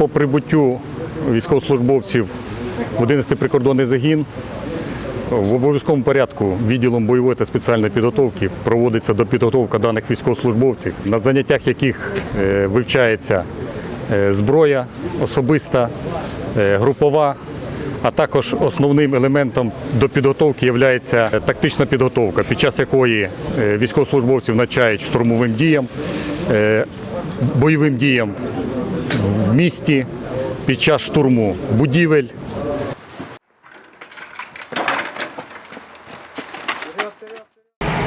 По прибуттю військовослужбовців в 11-й прикордонний загін. В обов'язковому порядку відділом бойової та спеціальної підготовки проводиться допідготовка даних військовослужбовців, на заняттях яких е, вивчається е, зброя особиста, е, групова, а також основним елементом до підготовки є тактична підготовка, під час якої військовослужбовців навчають штурмовим діям, бойовим діям в місті під час штурму будівель.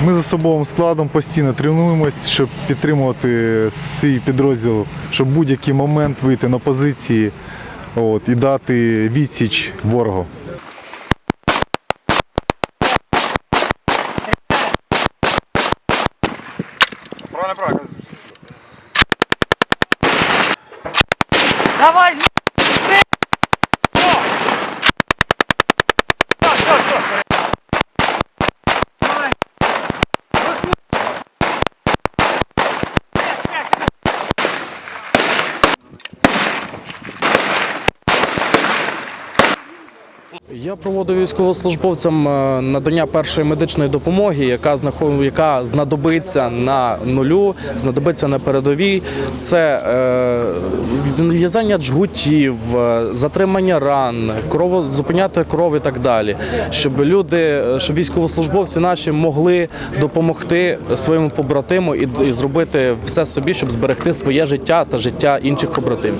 Ми з особовим складом постійно тренуємось, щоб підтримувати свій підрозділ, щоб будь-який момент вийти на позиції от, і дати відсіч ворогу. Правильно, правильно. Давай! Я проводив військовослужбовцям е, надання першої медичної допомоги, яка яка знадобиться на нулю, знадобиться на передовій. Це е, в'язання джгутів, е, затримання ран, крово, зупиняти кров і так далі. Щоб люди, е, щоб військовослужбовці наші могли допомогти своєму побратиму і, і зробити все собі, щоб зберегти своє життя та життя інших побратимів.